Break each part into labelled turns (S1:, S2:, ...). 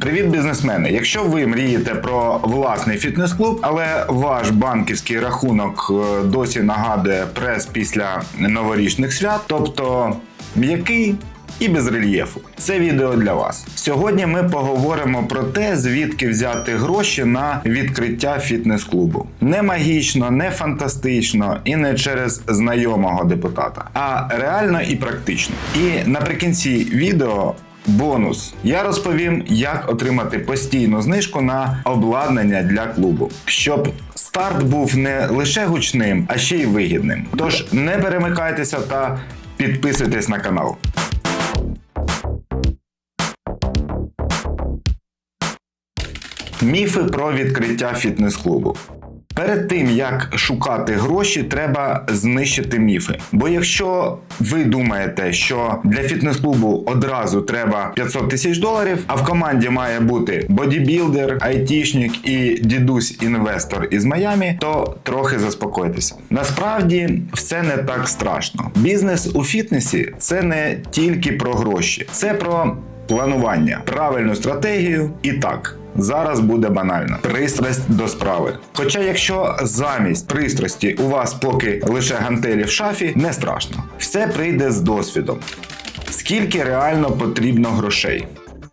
S1: Привіт, бізнесмени! Якщо ви мрієте про власний фітнес-клуб, але ваш банківський рахунок е, досі нагадує прес після новорічних свят, тобто м'який. І без рельєфу. Це відео для вас. Сьогодні ми поговоримо про те, звідки взяти гроші на відкриття фітнес-клубу. Не магічно, не фантастично і не через знайомого депутата, а реально і практично. І наприкінці відео Бонус. Я розповім, як отримати постійну знижку на обладнання для клубу, щоб старт був не лише гучним, а ще й вигідним. Тож не перемикайтеся та підписуйтесь на канал. Міфи про відкриття фітнес-клубу. Перед тим як шукати гроші, треба знищити міфи. Бо якщо ви думаєте, що для фітнес-клубу одразу треба 500 тисяч доларів, а в команді має бути бодібілдер, айтішник і дідусь-інвестор із Майамі, то трохи заспокойтеся. Насправді все не так страшно. Бізнес у фітнесі це не тільки про гроші, це про планування, правильну стратегію і так. Зараз буде банально пристрасть до справи. Хоча, якщо замість пристрасті у вас поки лише гантелі в шафі, не страшно. Все прийде з досвідом. Скільки реально потрібно грошей?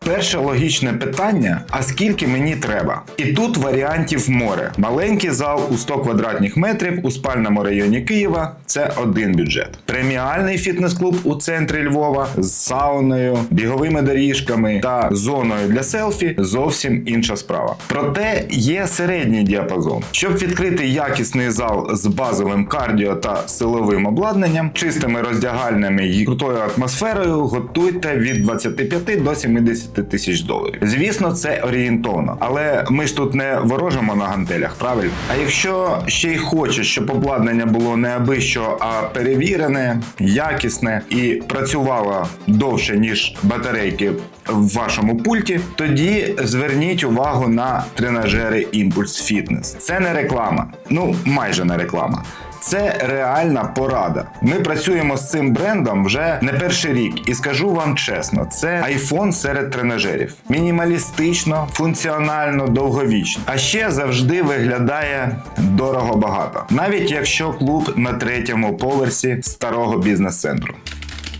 S1: Перше логічне питання: а скільки мені треба? І тут варіантів море. Маленький зал у 100 квадратних метрів у спальному районі Києва це один бюджет. Преміальний фітнес-клуб у центрі Львова з сауною, біговими доріжками та зоною для селфі зовсім інша справа. Проте є середній діапазон. Щоб відкрити якісний зал з базовим кардіо та силовим обладнанням, чистими роздягальнями і крутою атмосферою, готуйте від 25 до 70 тисяч доларів. Звісно, це орієнтовно, але ми ж тут не ворожимо на гантелях, правильно? А якщо ще й хочеш, щоб обладнання було не аби що, а перевірене, якісне і працювало довше ніж батарейки в вашому пульті, тоді зверніть увагу на тренажери Impulse Fitness. Це не реклама, ну майже не реклама. Це реальна порада. Ми працюємо з цим брендом вже не перший рік, і скажу вам чесно, це iPhone серед тренажерів. Мінімалістично, функціонально, довговічно. А ще завжди виглядає дорого багато, навіть якщо клуб на третьому поверсі старого бізнес-центру.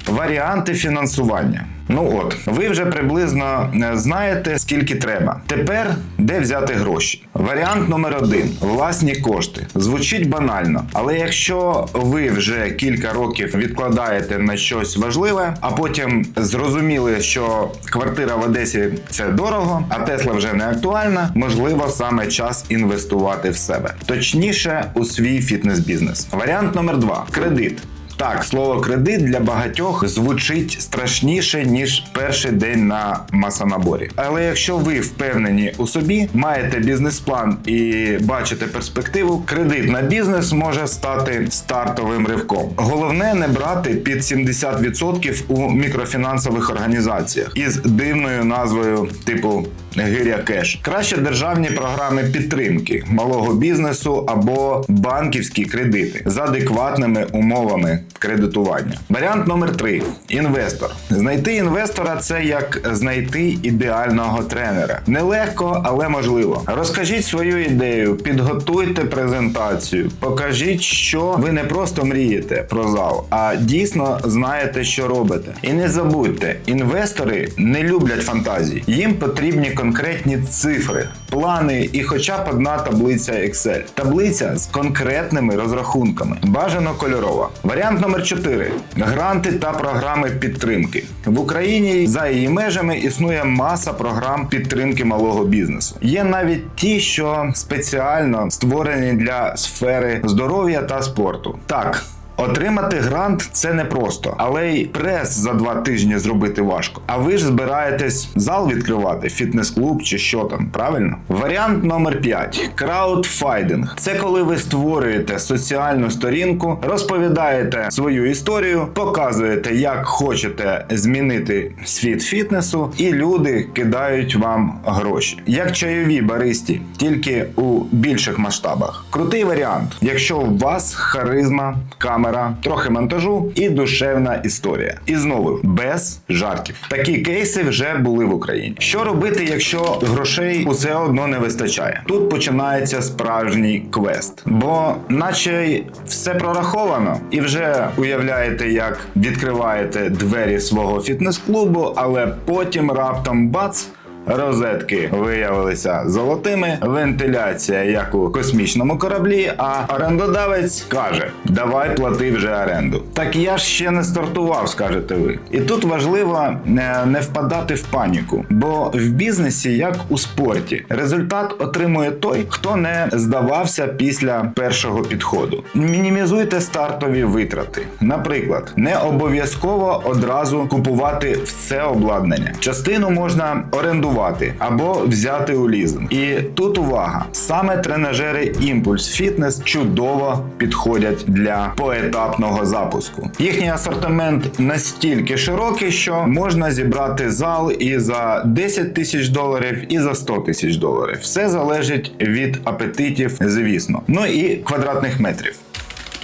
S1: Варіанти фінансування. Ну от, ви вже приблизно е, знаєте, скільки треба. Тепер де взяти гроші? Варіант номер один: власні кошти. Звучить банально, але якщо ви вже кілька років відкладаєте на щось важливе, а потім зрозуміли, що квартира в Одесі це дорого, а Тесла вже не актуальна, можливо, саме час інвестувати в себе, точніше у свій фітнес-бізнес. Варіант номер два кредит. Так, слово кредит для багатьох звучить страшніше ніж перший день на масонаборі. Але якщо ви впевнені у собі, маєте бізнес-план і бачите перспективу, кредит на бізнес може стати стартовим ривком. Головне не брати під 70% у мікрофінансових організаціях із дивною назвою типу. Гиря кеш краще державні програми підтримки малого бізнесу або банківські кредити з адекватними умовами кредитування. Варіант номер три: інвестор. Знайти інвестора це як знайти ідеального тренера. Нелегко, але можливо. Розкажіть свою ідею, підготуйте презентацію, покажіть, що ви не просто мрієте про зал, а дійсно знаєте, що робите. І не забудьте, інвестори не люблять фантазії. Їм потрібні конкретні цифри, плани і хоча б одна таблиця Excel. Таблиця з конкретними розрахунками. Бажано кольорова. Варіант номер 4. Гранти та програми підтримки. В Україні за її межами існує маса програм підтримки малого бізнесу. Є навіть ті, що спеціально створені для сфери здоров'я та спорту. Так. Отримати грант це не просто, але й прес за два тижні зробити важко. А ви ж збираєтесь зал відкривати, фітнес-клуб чи що там, правильно? Варіант номер 5. краудфайдинг. Це коли ви створюєте соціальну сторінку, розповідаєте свою історію, показуєте, як хочете змінити світ фітнесу, і люди кидають вам гроші. Як чайові баристі, тільки у більших масштабах. Крутий варіант, якщо у вас харизма, камера камера, трохи монтажу і душевна історія. І знову без жартів. Такі кейси вже були в Україні. Що робити, якщо грошей усе одно не вистачає? Тут починається справжній квест, бо наче все прораховано, і вже уявляєте, як відкриваєте двері свого фітнес-клубу, але потім раптом бац. Розетки виявилися золотими, вентиляція як у космічному кораблі. А орендодавець каже: Давай плати вже оренду. Так я ж ще не стартував, скажете ви. І тут важливо е, не впадати в паніку, бо в бізнесі, як у спорті, результат отримує той, хто не здавався після першого підходу. Мінімізуйте стартові витрати. Наприклад, не обов'язково одразу купувати все обладнання. Частину можна орендувати або взяти у лізинг. І тут увага: саме тренажери Impulse Fitness чудово підходять для поетапного запуску. Їхній асортимент настільки широкий, що можна зібрати зал і за 10 тисяч доларів, і за 100 тисяч доларів. Все залежить від апетитів, звісно. Ну і квадратних метрів.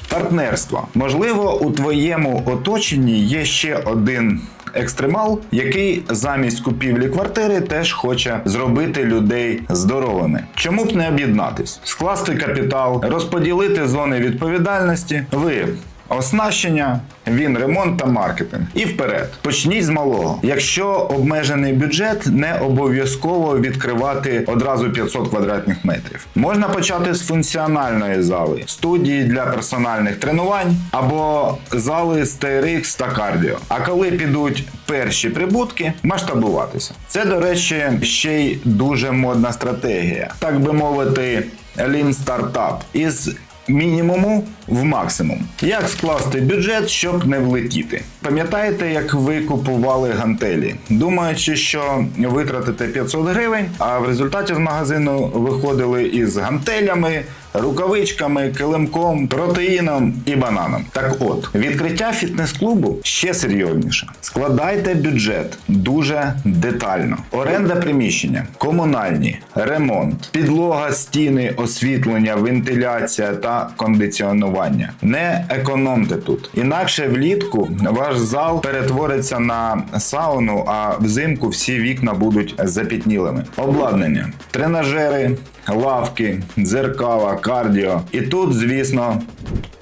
S1: Партнерство. Можливо, у твоєму оточенні є ще один екстремал, який замість купівлі квартири теж хоче зробити людей здоровими. Чому б не об'єднатись? Скласти капітал, розподілити зони відповідальності. Ви Оснащення, він ремонт та маркетинг. І вперед. Почніть з малого. Якщо обмежений бюджет, не обов'язково відкривати одразу 500 квадратних метрів. Можна почати з функціональної зали, студії для персональних тренувань або зали з TRX та кардіо. А коли підуть перші прибутки, масштабуватися. Це, до речі, ще й дуже модна стратегія, так би мовити, lean стартап із мінімуму в максимум. Як скласти бюджет, щоб не влетіти? Пам'ятаєте, як ви купували гантелі, думаючи, що витратите 500 гривень, а в результаті з магазину виходили із гантелями, рукавичками, килимком, протеїном і бананом. Так от, відкриття фітнес-клубу ще серйозніше. Складайте бюджет дуже детально. Оренда приміщення, комунальні, ремонт, підлога, стіни, освітлення, вентиляція та кондиціонування. Не економте тут. Інакше влітку ваш зал перетвориться на сауну, а взимку всі вікна будуть запітнілими. Обладнання, тренажери, лавки, дзеркала, кардіо. І тут, звісно,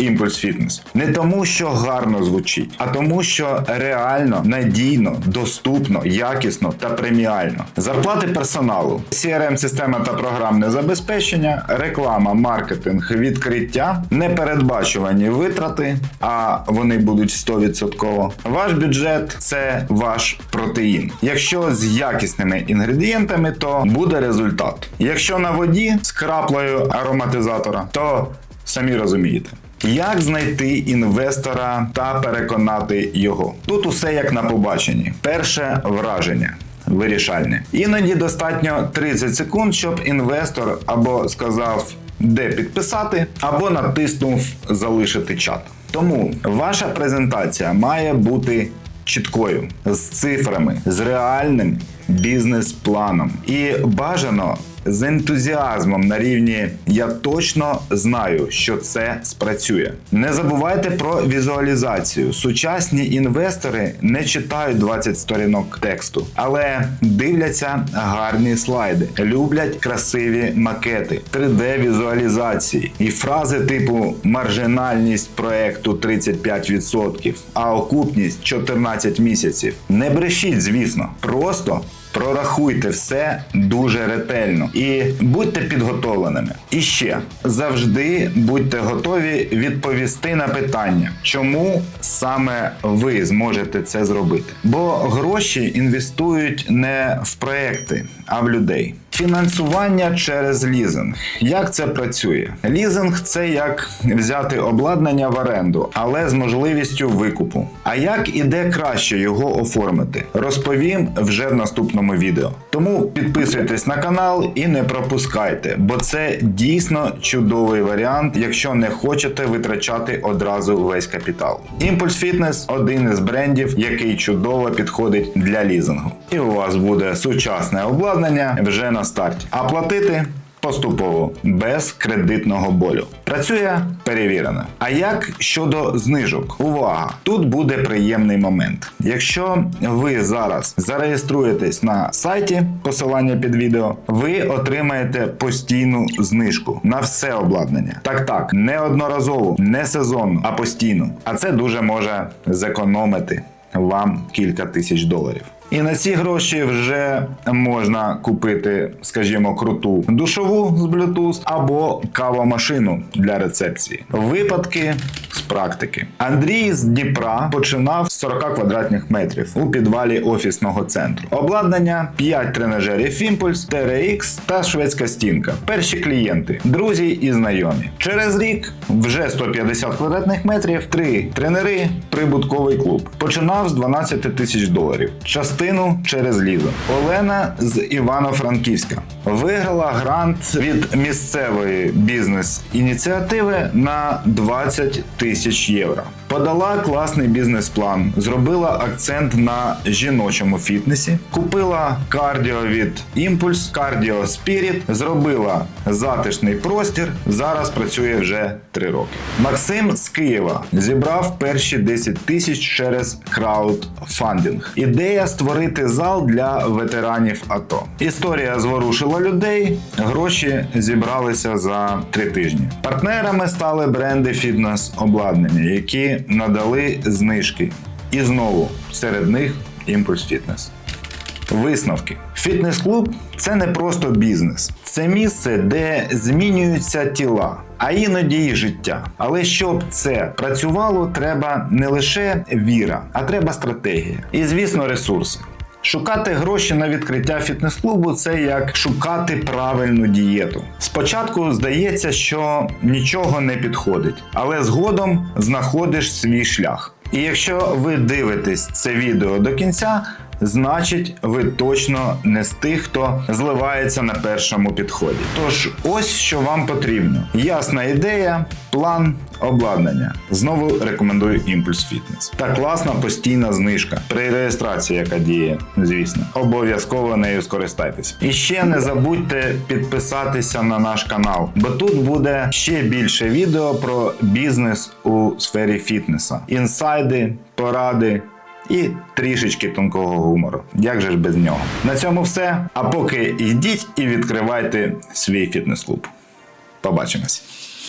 S1: імпульс фітнес. Не тому, що гарно звучить, а тому, що реально, надійно, доступно, якісно та преміально. Зарплати персоналу, crm система та програмне забезпечення, реклама, маркетинг, відкриття, непередбачувані витрати, а вони будуть 100%. Ваш бюджет це ваш протеїн. Якщо з якісними інгредієнтами, то буде результат. Якщо на воді з краплею ароматизатора, то самі розумієте. Як знайти інвестора та переконати його? Тут усе як на побаченні. Перше враження. Вирішальне. Іноді достатньо 30 секунд, щоб інвестор або сказав, де підписати, або натиснув залишити чат. Тому ваша презентація має бути чіткою, з цифрами, з реальним бізнес-планом. І бажано з ентузіазмом на рівні я точно знаю, що це спрацює. Не забувайте про візуалізацію. Сучасні інвестори не читають 20 сторінок тексту, але дивляться гарні слайди, люблять красиві макети, 3D-візуалізації і фрази типу маржинальність проекту 35%, а окупність 14 місяців. Не брешіть, звісно, просто. Прорахуйте все дуже ретельно і будьте підготовленими. І ще завжди будьте готові відповісти на питання, чому саме ви зможете це зробити. Бо гроші інвестують не в проекти, а в людей. Фінансування через лізинг. Як це працює? Лізинг це як взяти обладнання в оренду, але з можливістю викупу. А як і де краще його оформити, розповім вже в наступному відео. Тому підписуйтесь на канал і не пропускайте, бо це дійсно чудовий варіант, якщо не хочете витрачати одразу весь капітал. Impulse Fitness – один із брендів, який чудово підходить для лізингу. І у вас буде сучасне обладнання вже на старті. А платити поступово, без кредитного болю. Працює перевірено. А як щодо знижок? Увага! Тут буде приємний момент. Якщо ви зараз зареєструєтесь на сайті, посилання під відео, ви отримаєте постійну знижку на все обладнання. Так, так, не одноразово, не сезонно, а постійно. А це дуже може зекономити вам кілька тисяч доларів. І на ці гроші вже можна купити, скажімо, круту душову з Bluetooth або кавомашину для рецепції. Випадки з практики. Андрій з Дніпра починав з 40 квадратних метрів у підвалі офісного центру. Обладнання 5 тренажерів Impulse, TRX та шведська стінка. Перші клієнти, друзі і знайомі. Через рік вже 150 квадратних метрів, 3 тренери, прибутковий клуб. Починав з 12 тисяч доларів. Частину через лізо. Олена з Івано-Франківська виграла грант від місцевої бізнес-ініціативи на 20 тисяч євро. Подала класний бізнес-план, зробила акцент на жіночому фітнесі, купила кардіо від Impulse, Cardio Spirit, зробила затишний простір. Зараз працює вже 3 роки. Максим з Києва зібрав перші 10 тисяч через краудфандинг. Ідея створити зал для ветеранів АТО. Історія зворушила людей, гроші зібралися за 3 тижні. Партнерами стали бренди фітнес обладнання, надали знижки. І знову серед них імпульс фітнес. Висновки. Фітнес-клуб це не просто бізнес, це місце, де змінюються тіла, а іноді і життя. Але щоб це працювало, треба не лише віра, а треба стратегія. І, звісно, ресурси. Шукати гроші на відкриття фітнес-клубу це як шукати правильну дієту. Спочатку здається, що нічого не підходить, але згодом знаходиш свій шлях. І якщо ви дивитесь це відео до кінця, значить ви точно не з тих, хто зливається на першому підході. Тож, ось що вам потрібно: ясна ідея, план, обладнання. Знову рекомендую Impulse Fitness. Та класна постійна знижка при реєстрації, яка діє, звісно. Обов'язково нею скористайтеся. І ще не забудьте підписатися на наш канал, бо тут буде ще більше відео про бізнес у сфері фітнеса, інсайди, поради і трішечки тонкого гумору. Як же ж без нього? На цьому все. А поки йдіть і відкривайте свій фітнес-клуб. Побачимось.